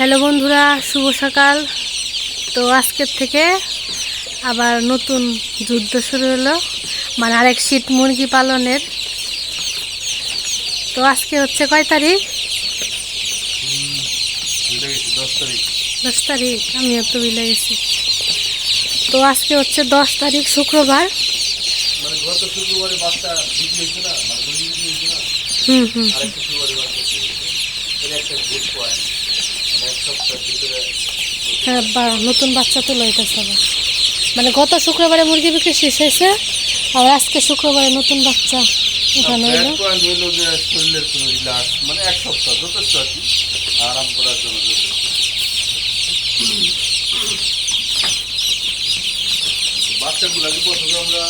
Hello বন্ধুরা শুভ সকাল। তো আজকের থেকে আবার নতুন যুদ্ধ শুরু হলো মানে আরেক শীত মুরগি পালনের। তো আজকে হচ্ছে কয় তারিখ? দশ তারিখ। আমিও তো ভুলে গেছি। তো আজকে হচ্ছে দশ তারিখ শুক্রবার। মানে মানে হুম হুম। হ্যাঁ বা নতুন বাচ্চা তো লইতেছে আবার। মানে গত শুক্রবারে মুরগি বিক্রি শেষ হয়েছে আর আজকে শুক্রবারে নতুন বাচ্চা উঠানো হলো পয়েন্ট হলো যে শরীরের কোনো রিল্যাক্স মানে এক সপ্তাহ যথেষ্ট আর কি। আরাম করার জন্য যথেষ্ট। বাচ্চাগুলোকে প্রথমে আমরা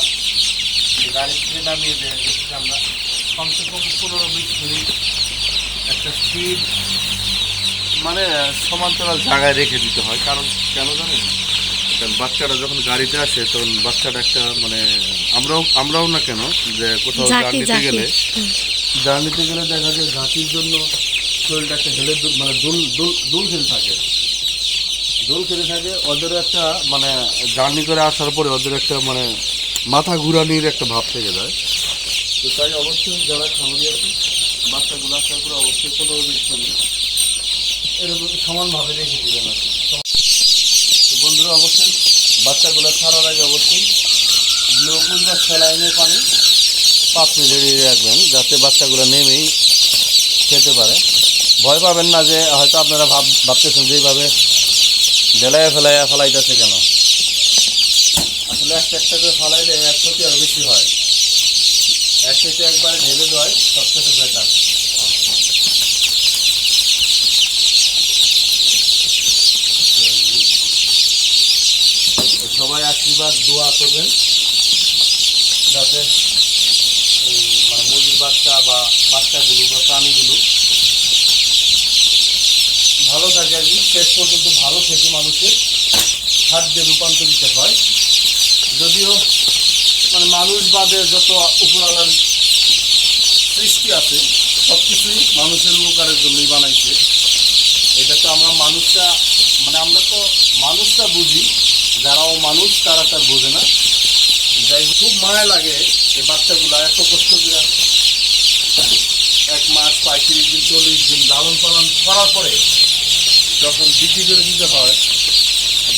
গাড়ি থেকে নামিয়ে দেয় আমরা কমসে কম পনেরো বিশ মিনিট একটা স্থির মানে সমান্তরাল জায়গায় রেখে দিতে হয়। কারণ কেন জানেন? কারণ বাচ্চাটা যখন গাড়িতে আসে তখন বাচ্চাটা একটা মানে আমরাও আমরাও না কেন যে কোথাও জার্নিতে গেলে জার্নিতে গেলে দেখা যায় ঝাঁকির জন্য শরীরটা একটা হেলে মানে দুল দুল দুল খেলে থাকে। দোল খেলে থাকে ওদের একটা মানে জার্নি করে আসার পরে ওদের একটা মানে মাথা ঘুরানির একটা ভাব থেকে যায়। তো তাই অবশ্যই যারা খামারি আছে বাচ্চাগুলো আসার পরে অবশ্যই কোনো এরকম সমানভাবে রেখে দিবেন বন্ধুরা, অবশ্যই বাচ্চাগুলো ছাড়ার আগে অবশ্যই গ্লুকোজ বা স্যালাইনের পানি পাত্রে ঝেড়িয়ে রাখবেন, যাতে বাচ্চাগুলো নেমেই খেতে পারে। ভয় পাবেন না যে হয়তো আপনারা ভাব, ভাবতেছেন যে এইভাবে বেলায় ফেলাইয়া ফেলাইতেছে কেন। আসলে একটা একটা করে ফেলাইলে এক ক্ষতি আর বেশি হয়। এক থেকে একবারে ঢেলে দেওয়াই সবথেকে বেটার আশীর্বাদ দোয়া করবেন যাতে মানে মুরগির বাচ্চা বা বাচ্চাগুলো বা প্রাণীগুলো ভালো থাকে আর কি। শেষ পর্যন্ত ভালো থেকে মানুষের খাদ্যে রূপান্তরিত হয়। যদিও মানে মানুষ বাদে যত উপরালার সৃষ্টি আছে সব কিছুই মানুষের উপকারের জন্যই বানাইছে। এটা তো আমরা মানুষরা মানে আমরা তো মানুষরা বুঝি যারাও মানুষ তারা তার বোঝে না। যাই হোক, খুব মায়া লাগে এই বাচ্চাগুলো এত কষ্ট করে। এক মাস পঁয়ত্রিশ দিন চল্লিশ দিন লালন পালন করার পরে যখন বিক্রি করে দিতে হয়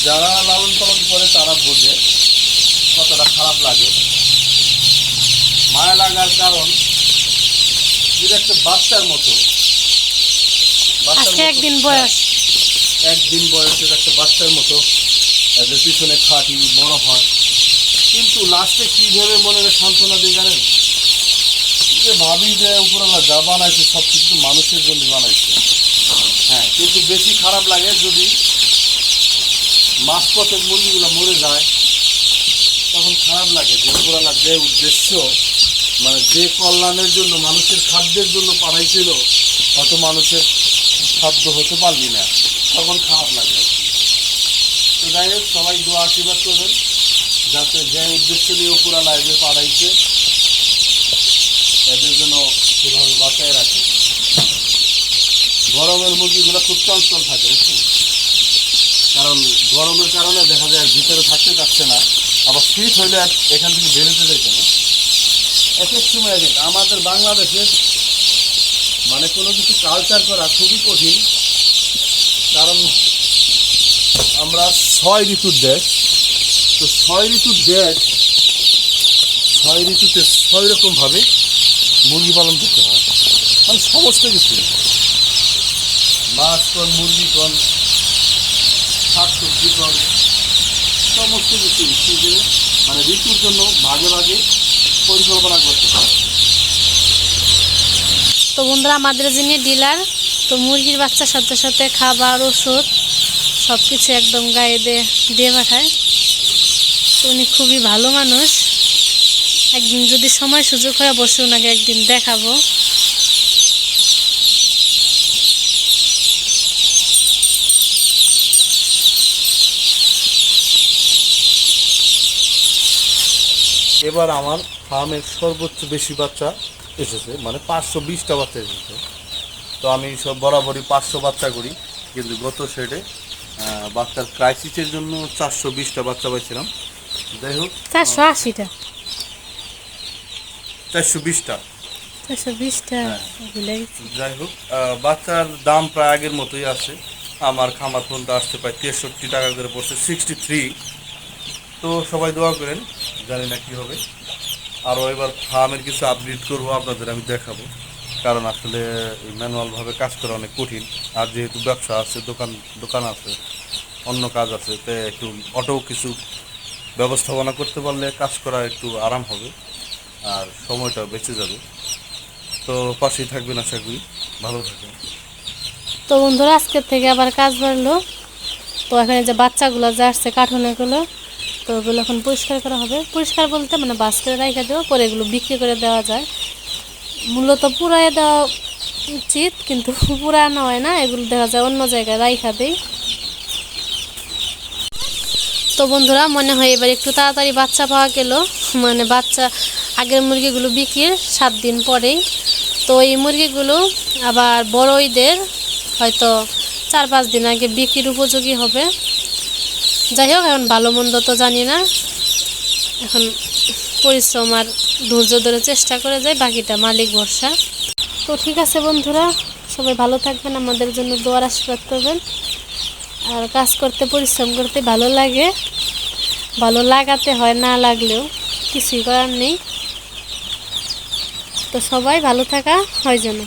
যারা লালন পালন করে তারা বোঝে কতটা খারাপ লাগে। মায়া লাগার কারণ যেটা একটা বাচ্চার মতো একদিন বয়স। একদিন বয়সের একটা বাচ্চার মতো এদের পিছনে খাটি বড় হয়। কিন্তু লাস্টে কী ভেবে মনের সান্ত্বনা দিয়ে জানেন? যে ভাবি যে উপরওয়ালা যা বানাইছে, সব কিছু মানুষের জন্য বানাইছে। হ্যাঁ কিন্তু বেশি খারাপ লাগে যদি মাঝপথে মুরগিগুলো মরে যায়, তখন খারাপ লাগে যে উপরওয়ালা যে উদ্দেশ্য মানে যে কল্যাণের জন্য মানুষের খাদ্যের জন্য পাঠাইছিল অত মানুষের খাদ্য হতে পারবি না। তখন খারাপ লাগে। তো যাই হোক সবাই দোয়া আশীর্বাদ করবেন, যাতে যে উদ্দেশ্য নিয়ে উপরালা এদের পাঠাইছে এদের জন্য সেভাবে বাঁচায় রাখে। গরমের মুরগিগুলো খুব চঞ্চল থাকে কারণ গরমের কারণে দেখা যায় ভিতরে থাকতে পারছে না, আবার শীত হইলে এখান থেকে বেরোতে যাইতে না। এক এক সময় এক আমাদের বাংলাদেশের মানে কোনো কিছু কালচার করা খুবই কঠিন, কারণ আমরা ছয় ঋতুর দেশ। তো ছয় ঋতুর দেশ, ছয় ঋতুতে ছয় রকমভাবে মুরগি পালন করতে হয়। মানে সমস্ত কিছু মাছ কন, মুরগি কন, শাক সবজি কন, সমস্ত কিছু সিজনে মানে ঋতুর জন্য ভাগে ভাগে পরিকল্পনা করতে হয়। তো বন্ধুরা, আমাদের যিনি ডিলার, তো মুরগির বাচ্চার সাথে সাথে খাবার, ওষুধ সব কিছু একদম গায়ে দিয়ে দিয়ে পাঠায়। তো উনি খুবই ভালো মানুষ। একদিন যদি সময় সুযোগ হয়, অবশ্যই ওনাকে একদিন দেখাবো। এবার আমার ফার্মের সর্বোচ্চ বেশি বাচ্চা এসেছে মানে পাঁচশো বিশটা বাচ্চা এসেছে। তো আমি সব বরাবরই পাঁচশো বাচ্চা করি, কিন্তু গত সেটে বাচ্চার ক্রাইসিসের জন্য চারশো বিশটা বাচ্চা পাইছিলাম। যাই হোক চারশো আশিটা? চারশো বিশটা। চারশো বিশটা হ্যাঁ। যাই হোক বাচ্চার দাম প্রায় আগের মতোই আছে। আমার খামার পর্যন্ত আসতে প্রায় তেষট্টি টাকা করে পড়ছে সিক্সটি থ্রি তো সবাই দোয়া করেন জানি না কী হবে। আরও এবার ফার্মের কিছু আপডেট করব আপনাদের আমি দেখাবো। কারণ আসলে ম্যানুয়ালভাবে কাজ করা অনেক কঠিন। আর যেহেতু ব্যবসা আছে, দোকান দোকান আছে, অন্য কাজ আছে, তো একটু অটো কিছু ব্যবস্থাপনা করতে পারলে কাজ করা একটু আরাম হবে আর সময়টা বেঁচে যাবে। তো পাশেই থাকবেন আশা করি। ভালো থাকবেন। তো বন্ধুরা আজকের থেকে আবার কাজ বাড়লো। তো এখানে যে বাচ্চাগুলো যা আসছে কার্টুনেগুলো তো ওগুলো এখন পরিষ্কার করা হবে। পরিষ্কার বলতে মানে বাস করে রেখে দেবো পরে এগুলো বিক্রি করে দেওয়া যায়। মূলত পুরাই দেওয়া উচিত, কিন্তু পুরানো হয় না, এগুলো দেখা যায় অন্য জায়গায় রাইখা দেই। তো বন্ধুরা, মনে হয় এবার একটু তাড়াতাড়ি বাচ্চা পাওয়া গেল। মানে বাচ্চা, আগের মুরগিগুলো বিক্রির সাত দিন পরেই। তো এই মুরগিগুলো আবার বড় ঈদের হয়তো চার পাঁচ দিন আগে বিক্রির উপযোগী হবে। যাই হোক, এখন ভালো মন্দ তো জানি না। এখন পরিশ্রম আর ধৈর্য ধরে চেষ্টা করে যায় বাকিটা মালিক ভরসা। তো ঠিক আছে বন্ধুরা, সবাই ভালো থাকবেন, আমাদের জন্য দোয়ার আশীর্বাদ করবেন। আর কাজ করতে, পরিশ্রম করতে ভালো লাগে। ভালো লাগাতে হয়, না লাগলেও কিছুই করার নেই। তো সবাই ভালো থাকা হয় যেন।